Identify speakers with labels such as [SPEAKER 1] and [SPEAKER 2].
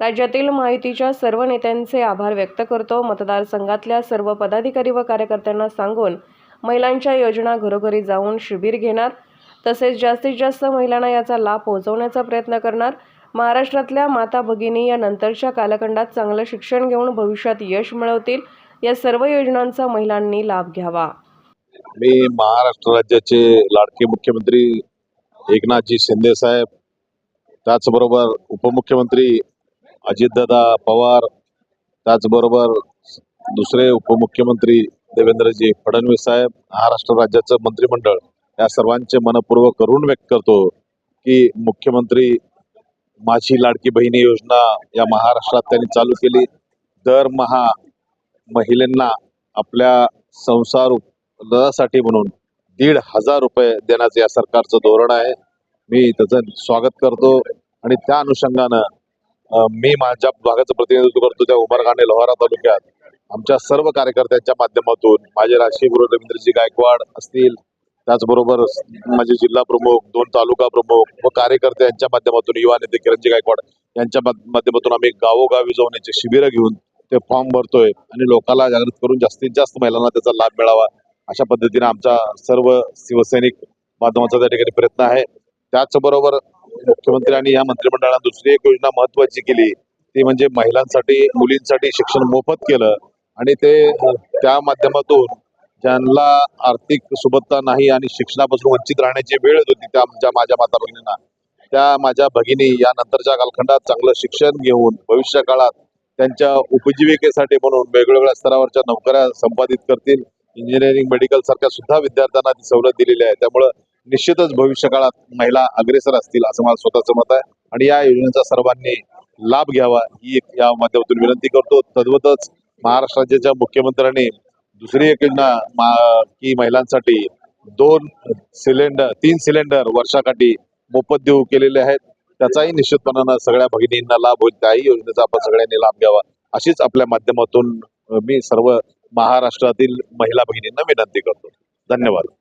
[SPEAKER 1] राज्यातील माहितीच्या सर्व नेत्यांचे आभार व्यक्त करतो. मतदारसंघातल्या सर्व पदाधिकारी व कार्यकर्त्यांना सांगून महिलांच्या योजना घरोघरी जाऊन शिबिर घेणार. तसेच जास्तीत जास्त महिलांना याचा लाभ पोहोचवण्याचा प्रयत्न करणार. महाराष्ट्रातल्या माता भगिनी या नंतरच्या कालखंडात चांगलं शिक्षण घेऊन भविष्यात यश मिळवतील. या सर्व योजनांचा महिलांनी लाभ घ्यावा.
[SPEAKER 2] मी महाराष्ट्र राज्याचे लाडके मुख्यमंत्री एकनाथजी शिंदे साहेब त्याचबरोबर उपमुख्यमंत्री अजितदादा पवार त्याचबरोबर दुसरे उपमुख्यमंत्री देवेंद्रजी फडणवीस साहेब महाराष्ट्र राज्याचं मंत्रिमंडळ या सर्वांचे मनपूर्वक करून व्यक्त करतो की मुख्यमंत्री माझी लाडकी बहिणी योजना या महाराष्ट्रात त्यांनी चालू केली. दरमहा महिलांना आपल्या संसारसाठी म्हणून दीड हजार रुपये देण्याचं या सरकारचं धोरण आहे. मी त्याचं स्वागत करतो आणि त्या अनुषंगानं मी माझ्या भागाचं प्रतिनिधित्व करतो त्या उमरगाणे लोहारा तालुक्यात. आमच्या सर्व कार्यकर्त्यांच्या माध्यमातून माझे राष्ट्रीय गुरु रवींद्रजी गायकवाड असतील त्याचबरोबर माझे जिल्हा प्रमुख दोन तालुका प्रमुख व कार्यकर्ते यांच्या माध्यमातून युवा नेते किरणजी गायकवाड यांच्या माध्यमातून आम्ही गावोगावी जाऊन याची शिबिरं घेऊन ते फॉर्म भरतोय आणि लोकांना जागृत करून जास्तीत जास्त महिलांना त्याचा लाभ मिळावा अशा पद्धतीने आमचा सर्व शिवसैनिक माध्यमाचा त्या ठिकाणी प्रयत्न आहे. त्याचबरोबर मुख्यमंत्र्यांनी या मंत्रिमंडळाने दुसरी एक योजना महत्वाची केली. ती म्हणजे महिलांसाठी मुलींसाठी शिक्षण मोफत केलं. आणि ते त्या माध्यमातून ज्यांना आर्थिक सुबत्ता नाही आणि शिक्षणापासून वंचित राहण्याची वेळ होती त्या आमच्या माझ्या माता भगिनींना त्या माझ्या भगिनी या नंतरच्या कालखंडात चांगलं शिक्षण घेऊन भविष्य काळात त्यांच्या उपजीविकेसाठी म्हणून वेगवेगळ्या स्तरावरच्या नोकऱ्या संपादित करतील. इंजिनिअरिंग मेडिकल सारख्या सुद्धा विद्यार्थ्यांना ती सवलत दिलेली आहे. त्यामुळं निश्चितच भविष्य काळात महिला अग्रेसर असतील असं माझं स्वतःचं मत आहे. आणि या योजनेचा सर्वांनी लाभ घ्यावा ही एक या माध्यमातून विनंती करतो. तद्वतच महाराष्ट्र राज्याच्या मुख्यमंत्र्यांनी दुसरी एक योजना मा- की महिलांसाठी दोन सिलेंडर तीन सिलेंडर वर्षाकाठी मोफत देऊ केलेले आहेत. त्याचाही निश्चितपणानं सगळ्या भगिनींना लाभ होईल. त्याही योजनेचा आपण सगळ्यांनी लाभ घ्यावा. अशीच आपल्या माध्यमातून मी सर्व महाराष्ट्रातील महिला भगिनींना विनंती करतो. धन्यवाद.